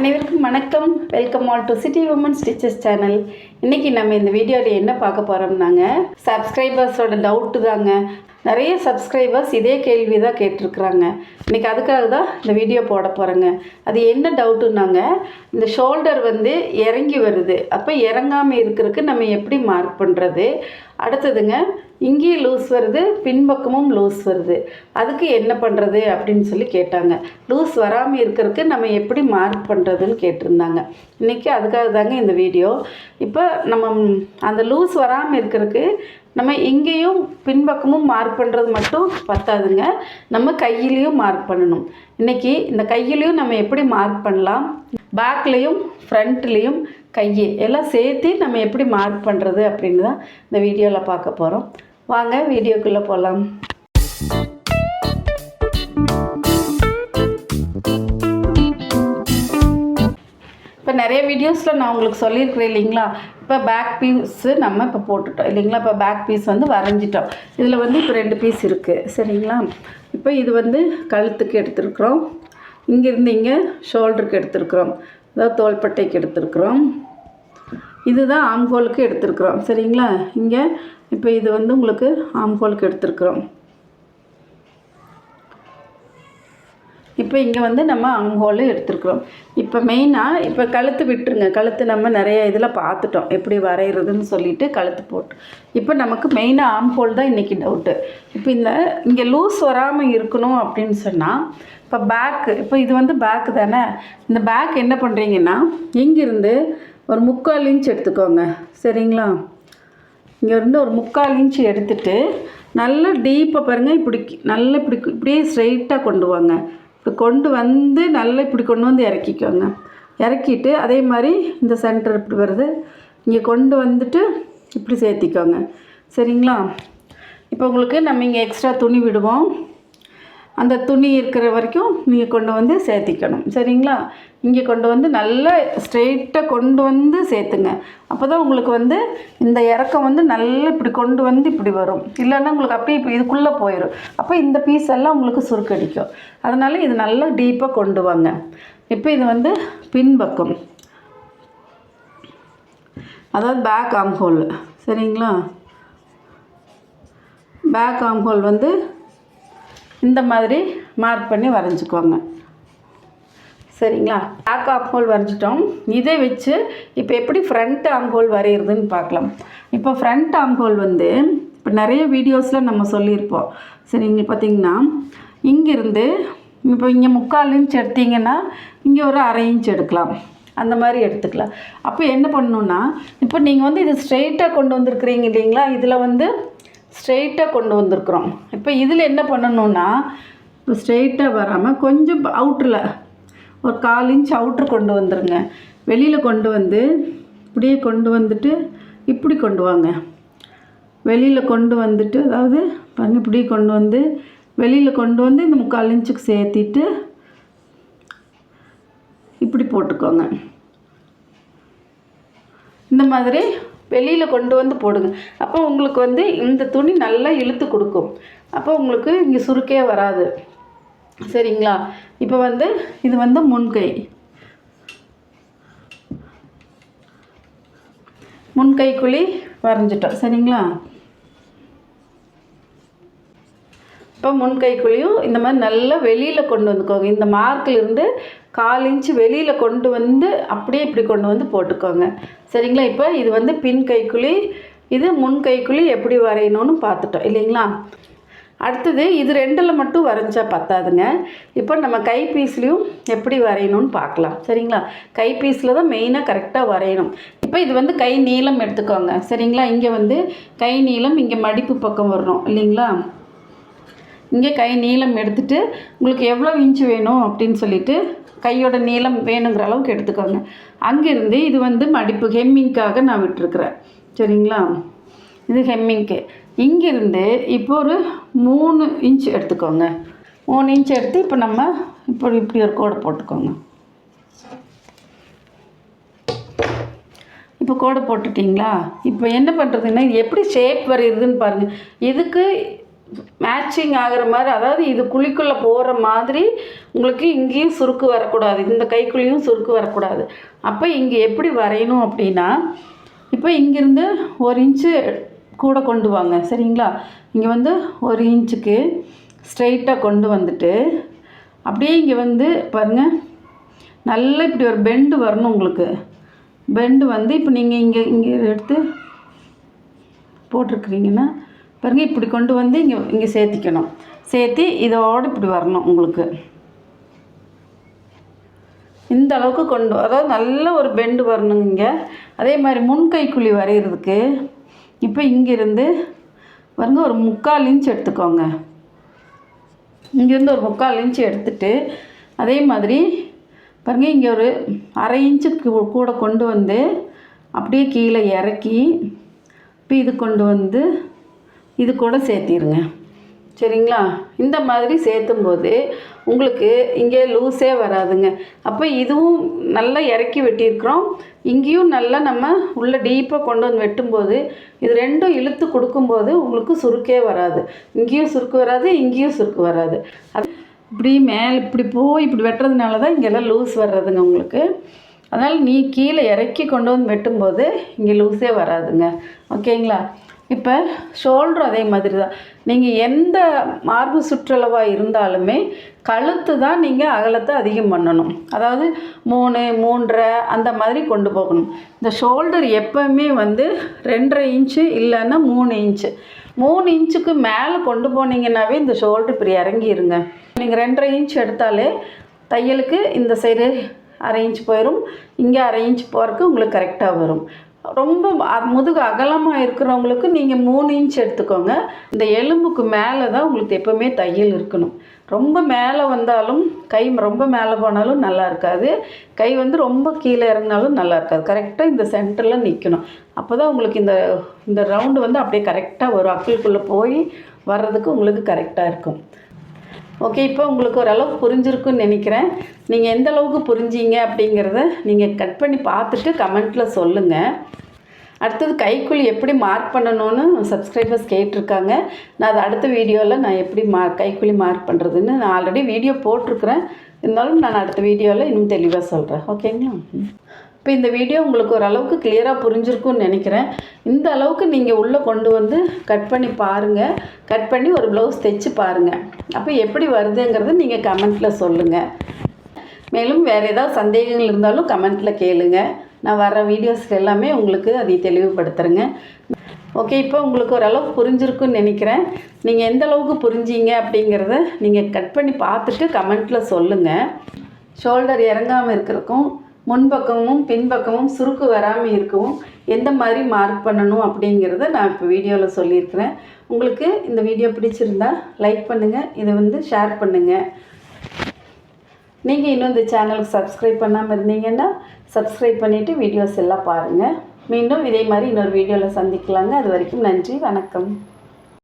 அனைவருக்கும் வணக்கம். Welcome all to city women stitches channel இன்றைக்கி நம்ம இந்த வீடியோவில் என்ன பார்க்க போகிறோம்னாங்க சப்ஸ்கிரைபர்ஸோட டவுட்டு தாங்க. நிறைய சப்ஸ்கிரைபர்ஸ் இதே கேள்வி தான் கேட்டிருக்கிறாங்க. இன்றைக்கி அதுக்காக தான் இந்த வீடியோ போட போகிறேங்க அது என்ன டவுட்டுனாங்க இந்த ஷோல்டர் வந்து இறங்கி வருது. அப்போ இறங்காமல் இருக்கிறதுக்கு நம்ம எப்படி மார்க் பண்ணுறது அடுத்ததுங்க இங்கேயும் லூஸ் வருது பின்பக்கமும் லூஸ் வருது. அதுக்கு என்ன பண்ணுறது அப்படின்னு சொல்லி கேட்டாங்க. லூஸ் வராமல் இருக்கிறதுக்கு நம்ம எப்படி மார்க் பண்ணுறதுன்னு கேட்டிருந்தாங்க. இன்றைக்கி அதுக்காக தாங்க இந்த வீடியோ இப்போ நம்ம அந்த லூஸ் வராமல் இருக்கிறதுக்கு நம்ம இங்கேயும் பின்பக்கமும் மார்க் பண்ணுறது மட்டும் பத்தாதுங்க. நம்ம கையிலையும் மார்க் பண்ணணும். இன்றைக்கி இந்த கையிலையும் நம்ம எப்படி மார்க் பண்ணலாம்? பேக்லேயும் ஃப்ரண்ட்லேயும் கையை எல்லாம் சேர்த்து நம்ம எப்படி மார்க் பண்ணுறது அப்படின்னு தான் இந்த வீடியோவில் பார்க்க போகிறோம் வாங்க வீடியோக்குள்ளே போகலாம் நிறைய வீடியோஸில் நான் உங்களுக்கு சொல்லியிருக்கிறேன் இல்லைங்களா? இப்போ பேக் பீஸு நம்ம இப்போ போட்டுட்டோம். இல்லைங்களா? இப்போ பேக் பீஸ் வந்து வரைஞ்சிட்டோம். இதில் வந்து இப்போ ரெண்டு பீஸ் இருக்குது சரிங்களா? இப்போ இது வந்து கழுத்துக்கு எடுத்துருக்குறோம். இங்கேருந்து இங்கே ஷோல்டருக்கு எடுத்துருக்குறோம். அதாவது தோள்பட்டைக்கு எடுத்துருக்குறோம். இதுதான் ஆம்கோலுக்கு எடுத்துருக்குறோம். சரிங்களா? இங்கே இப்போ இது வந்து உங்களுக்கு ஆம்கோலுக்கு எடுத்துருக்குறோம். இப்போ இங்கே வந்து நம்ம ஆம்ஹோல் எடுத்துருக்குறோம். இப்போ மெயினாக இப்போ கழுத்து விட்டுருங்க. கழுத்து நம்ம நிறைய இதில் பார்த்துட்டோம். எப்படி வரைகிறதுன்னு சொல்லிட்டு கழுத்து போட்டு. இப்போ நமக்கு மெயினாக ஆம்ஹோல் தான் இன்றைக்கி டவுட்டு இப்போ இந்த இங்கே லூஸ் வராமல் இருக்கணும் அப்படின்னு சொன்னால் இப்போ பேக்கு இப்போ இது வந்து பேக்கு தானே? இந்த பேக் என்ன பண்ணுறீங்கன்னா இங்கேருந்து ஒரு முக்கால் இன்ச் எடுத்துக்கோங்க. சரிங்களா? இங்கேருந்து ஒரு முக்கால் இன்ச் எடுத்துட்டு நல்லா டீப்பாக பாருங்கள் இப்படி நல்லா இப்படி இப்படியே ஸ்ட்ரைட்டாக கொண்டு வாங்க. இப்படி கொண்டு வந்து நல்லா இப்படி கொண்டு வந்து இறக்கிக்கோங்க. இறக்கிட்டு அதே மாதிரி இந்த சென்டர் இப்படி வருது. இங்கே கொண்டு வந்துட்டு இப்படி சேர்த்திக்கோங்க. சரிங்களா? இப்போ உங்களுக்கு நம்ம இங்கே எக்ஸ்ட்ரா துணி விடுவோம். அந்த துணி இருக்கிற வரைக்கும் நீங்கள் கொண்டு வந்து சேர்த்திக்கணும். சரிங்களா? இங்கே கொண்டு வந்து நல்லா ஸ்ட்ரெயிட்டாக கொண்டு வந்து சேர்த்துங்க. அப்போ தான் உங்களுக்கு வந்து இந்த இறக்கம் வந்து நல்லா இப்படி கொண்டு வந்து இப்படி வரும். இல்லைன்னா உங்களுக்கு அப்படியே இப்போ இதுக்குள்ளே போயிடும் அப்போ இந்த பீஸ் எல்லாம் உங்களுக்கு சுருக்கடிக்கும். அதனால் இது நல்லா டீப்பாக கொண்டு வாங்க. இப்போ இது வந்து பின்பக்கம். அதாவது பேக் ஆம் ஹோல் சரிங்களா? பேக் ஆம் ஹோல் வந்து இந்த மாதிரி மார்க் பண்ணி வரைஞ்சிக்கோங்க சரிங்களா? பேக் ஆம் வரைஞ்சிட்டோம். இதை வச்சு இப்போ எப்படி ஃப்ரண்ட் ஆம் வரைகிறதுன்னு பார்க்கலாம். இப்போ ஃப்ரண்ட் ஆம் வந்து இப்போ நிறைய வீடியோஸில் நம்ம சொல்லியிருப்போம். சரிங்க பார்த்தீங்கன்னா இங்கேருந்து இப்போ இங்கே முக்கால் இன்ச் எடுத்தீங்கன்னா இங்கே ஒரு அரை இன்ச் எடுக்கலாம். அந்த மாதிரி எடுத்துக்கலாம். அப்போ என்ன பண்ணணுன்னா இப்போ நீங்கள் வந்து இது ஸ்ட்ரெயிட்டாக கொண்டு வந்திருக்கிறீங்க இல்லைங்களா? இதில் வந்து ஸ்ட்ரெயிட்டாக கொண்டு வந்திருக்கிறோம். இப்போ இதில் என்ன பண்ணணுன்னா இப்போ ஸ்ட்ரெயிட்டாக வராமல் கொஞ்சம் அவுட்டரில் ஒரு கால் இன்ச் அவுட்ரு கொண்டு வந்துருங்க. வெளியில் கொண்டு வந்து இப்படியே கொண்டு வந்துட்டு இப்படி கொண்டு வாங்க. வெளியில் கொண்டு வந்துட்டு அதாவது பாருங்க இப்படி கொண்டு வந்து வெளியில் கொண்டு வந்து இந்த முக்கால் இன்ச்சுக்கு சேர்த்திட்டு இப்படி போட்டுக்கோங்க. இந்த மாதிரி வெளியில் கொண்டு வந்து போடுங்க. அப்போ உங்களுக்கு வந்து இந்த துணி நல்லா இழுத்து கொடுக்கும். அப்போ உங்களுக்கு இங்கே சுருக்கே வராது. சரிங்களா? இப்போ வந்து இது வந்து முன்கை முன்கை குழி வரைஞ்சிட்டோம். சரிங்களா? இப்போ முன் குழியும் இந்த மாதிரி நல்லா வெளியில் கொண்டு வந்துக்கோங்க. இந்த மார்க்கிலிருந்து கால் இன்ச்சு வெளியில் கொண்டு வந்து அப்படியே இப்படி கொண்டு வந்து போட்டுக்கோங்க. சரிங்களா? இப்போ இது வந்து பின் கைக்குழி இது முன் கைக்குழி எப்படி வரையணும்னு பார்த்துட்டோம். இல்லைங்களா? அடுத்தது இது ரெண்டில் மட்டும் வரைஞ்சா பத்தாதுங்க. இப்போ நம்ம கைபீஸ்லேயும் எப்படி வரையணும்னு பார்க்கலாம். சரிங்களா? கை தான் மெயினாக கரெக்டாக வரையணும். இப்போ இது வந்து கை நீளம் எடுத்துக்கோங்க. சரிங்களா? இங்கே வந்து கை நீளம் இங்கே மடிப்பு பக்கம் வரணும். இல்லைங்களா? இங்கே கை நீளம் எடுத்துட்டு உங்களுக்கு எவ்வளோ இன்ச்சு வேணும் அப்படின்னு சொல்லிட்டு கையோட நீளம் வேணுங்கிற அளவுக்கு எடுத்துக்கோங்க. அங்கேருந்து இது வந்து மடிப்பு ஹெம்மிங்க்காக நான் விட்டுருக்குறேன். சரிங்களா? இது ஹெம்மிங்க்கு இங்கேருந்து இப்போ ஒரு மூணு இன்ச் எடுத்துக்கோங்க. மூணு இன்ச் எடுத்து இப்போ நம்ம இப்போ இப்படி ஒரு கோடு போட்டுக்கோங்க. இப்போ கோடு போட்டுட்டிங்களா? இப்போ என்ன பண்ணுறதுன்னா இது எப்படி ஷேப் வரைகிறதுன்னு பாருங்கள் இதுக்கு மேட்சிங் ஆகிற மாதிரி அதாவது இது குழிக்குள்ளே போகிற மாதிரி உங்களுக்கு இங்கேயும் சுருக்கு வரக்கூடாது. இந்த கைக்குள்ளேயும் சுருக்கு வரக்கூடாது. அப்போ இங்கே எப்படி வரையணும் அப்படின்னா இப்போ இங்கேருந்து ஒரு இன்ச்சு கூட கொண்டு வாங்க. சரிங்களா? இங்கே வந்து ஒரு இன்ச்சுக்கு ஸ்ட்ரைட்டாக கொண்டு வந்துட்டு அப்படியே இங்கே வந்து பாருங்கள் நல்லா இப்படி ஒரு பெண்டு வரணும் உங்களுக்கு. பெண்டு வந்து இப்போ நீங்கள் இங்கே இங்கே எடுத்து போட்டிருக்கிறீங்கன்னா பாருங்கள் இப்படி கொண்டு வந்து இங்கே இங்கே சேர்த்திக்கணும். சேர்த்தி இதோடு இப்படி வரணும் உங்களுக்கு. இந்த அளவுக்கு கொண்டு அதாவது நல்ல ஒரு பெண்டு வரணுங்க இங்கே. அதே மாதிரி முன்கைக்குழி வரைகிறதுக்கு இப்போ இங்கேருந்து பாருங்க ஒரு முக்கால் இன்ச் எடுத்துக்கோங்க. இங்கேருந்து ஒரு முக்கால் இன்ச் எடுத்துட்டு அதே மாதிரி பாருங்க இங்கே ஒரு அரை இன்ச்சுக்கு கூட கொண்டு வந்து அப்படியே கீழே இறக்கி இப்போ இது கொண்டு வந்து இது கூட சேர்த்திருங்க. சரிங்களா? இந்த மாதிரி சேர்த்தும்போது உங்களுக்கு இங்கே லூஸே வராதுங்க. அப்போ இதுவும் நல்லா இறக்கி வெட்டியிருக்கிறோம். இங்கேயும் நல்லா நம்ம உள்ளே டீப்பாக கொண்டு வந்து வெட்டும்போது இது ரெண்டும் இழுத்து கொடுக்கும்போது உங்களுக்கு சுருக்கே வராது. இங்கேயும் சுருக்கு வராது இங்கேயும் சுருக்கு வராது. அது இப்படி மேலே இப்படி போய் இப்படி வெட்டுறதுனால தான் இங்கெல்லாம் லூஸ் வர்றதுங்க உங்களுக்கு. அதனால் நீ கீழே இறக்கி கொண்டு வந்து வெட்டும்போது இங்கே லூஸே வராதுங்க. ஓகேங்களா? இப்போ ஷோல்டர் அதே மாதிரி தான் நீங்கள் எந்த மார்பு சுற்றளவாக இருந்தாலுமே கழுத்து தான் நீங்கள் அகலத்தை அதிகம் பண்ணணும். அதாவது மூணு மூன்றரை அந்த மாதிரி கொண்டு போகணும். இந்த ஷோல்டர் எப்போவுமே வந்து ரெண்டரை இன்ச்சு இல்லைன்னா மூணு இன்ச்சு மூணு இன்ச்சுக்கு மேலே கொண்டு போனீங்கன்னாவே இந்த ஷோல்டர் இப்படி இறங்கிடுங்க நீங்கள் ரெண்டரை இன்ச் எடுத்தாலே தையலுக்கு இந்த சைடு அரை இன்ச் போயிடும் இங்கே அரை இன்ச் போகிறதுக்கு உங்களுக்கு கரெக்டாக வரும். ரொம்ப முதுகு அகலமாக இருக்கிறவங்களுக்கு நீங்கள் மூணு இன்ச் எடுத்துக்கோங்க. இந்த எலும்புக்கு மேலே தான் உங்களுக்கு எப்போவுமே தையல் இருக்கணும். ரொம்ப மேலே வந்தாலும் கை ரொம்ப மேலே போனாலும் நல்லா இருக்காது. கை வந்து ரொம்ப கீழே இறங்கினாலும் நல்லா இருக்காது. கரெக்டாக இந்த சென்டரில் நிற்கணும் அப்போ தான் உங்களுக்கு இந்த இந்த ரவுண்டு வந்து அப்படியே கரெக்டாக வரும். அக்கிள்குள்ளே போய் வர்றதுக்கு உங்களுக்கு கரெக்டாக இருக்கும். ஓகே இப்போ உங்களுக்கு ஓரளவுக்கு புரிஞ்சிருக்குன்னு நினைக்கிறேன். நீங்கள் எந்த அளவுக்கு புரிஞ்சீங்க அப்படிங்கிறத நீங்கள் கட் பண்ணி பார்த்துட்டு கமெண்ட்டில் சொல்லுங்கள் அடுத்தது கைக்குழி எப்படி மார்க் பண்ணணும்னு சப்ஸ்கிரைபர்ஸ் கேட்டிருக்காங்க. நான் அது அடுத்த வீடியோவில் நான் எப்படி மார்க் கைக்குழி மார்க் பண்ணுறதுன்னு நான் ஆல்ரெடி வீடியோ போட்டிருக்கிறேன். இருந்தாலும் நான் அடுத்த வீடியோவில் இன்னும் தெளிவாக சொல்கிறேன் ஓகேங்களா இப்போ இந்த வீடியோ உங்களுக்கு ஓரளவுக்கு கிளியராக புரிஞ்சிருக்கும்னு நினைக்கிறேன். இந்த அளவுக்கு நீங்கள் உள்ளே கொண்டு வந்து கட் பண்ணி பாருங்கள் கட் பண்ணி ஒரு ப்ளவுஸ் தைச்சு பாருங்கள் அப்போ எப்படி வருதுங்கிறத நீங்கள் கமெண்ட்டில் சொல்லுங்கள் மேலும் வேறு ஏதாவது சந்தேகங்கள் இருந்தாலும் கமெண்ட்டில் கேளுங்க. நான் வர வீடியோஸ் எல்லாமே உங்களுக்கு அதை தெளிவுபடுத்துகிறேங்க ஓகே இப்போ உங்களுக்கு ஓரளவுக்கு புரிஞ்சிருக்குன்னு நினைக்கிறேன். நீங்கள் எந்த அளவுக்கு புரிஞ்சீங்க அப்படிங்கிறத நீங்கள் கட் பண்ணி பார்த்துட்டு கமெண்ட்டில் சொல்லுங்கள் ஷோல்டர் இறங்காமல் இருக்கிறக்கும் முன்பக்கமும் பின்பக்கமும் சுருக்கு வராமல் இருக்கவும் எந்த மாதிரி மார்க் பண்ணணும் அப்படிங்கிறத நான் இப்போ வீடியோவில் சொல்லியிருக்கிறேன். உங்களுக்கு இந்த வீடியோ பிடிச்சிருந்தா லைக் பண்ணுங்கள் இதை வந்து ஷேர் பண்ணுங்கள் நீங்கள் இன்னும் இந்த சேனலுக்கு சப்ஸ்கிரைப் பண்ணாமல் இருந்தீங்கன்னா சப்ஸ்கிரைப் பண்ணிவிட்டு வீடியோஸ் எல்லாம் பாருங்கள் மீண்டும் இதே மாதிரி இன்னொரு வீடியோவில் சந்திக்கலாங்க. அது வரைக்கும் நன்றி வணக்கம்.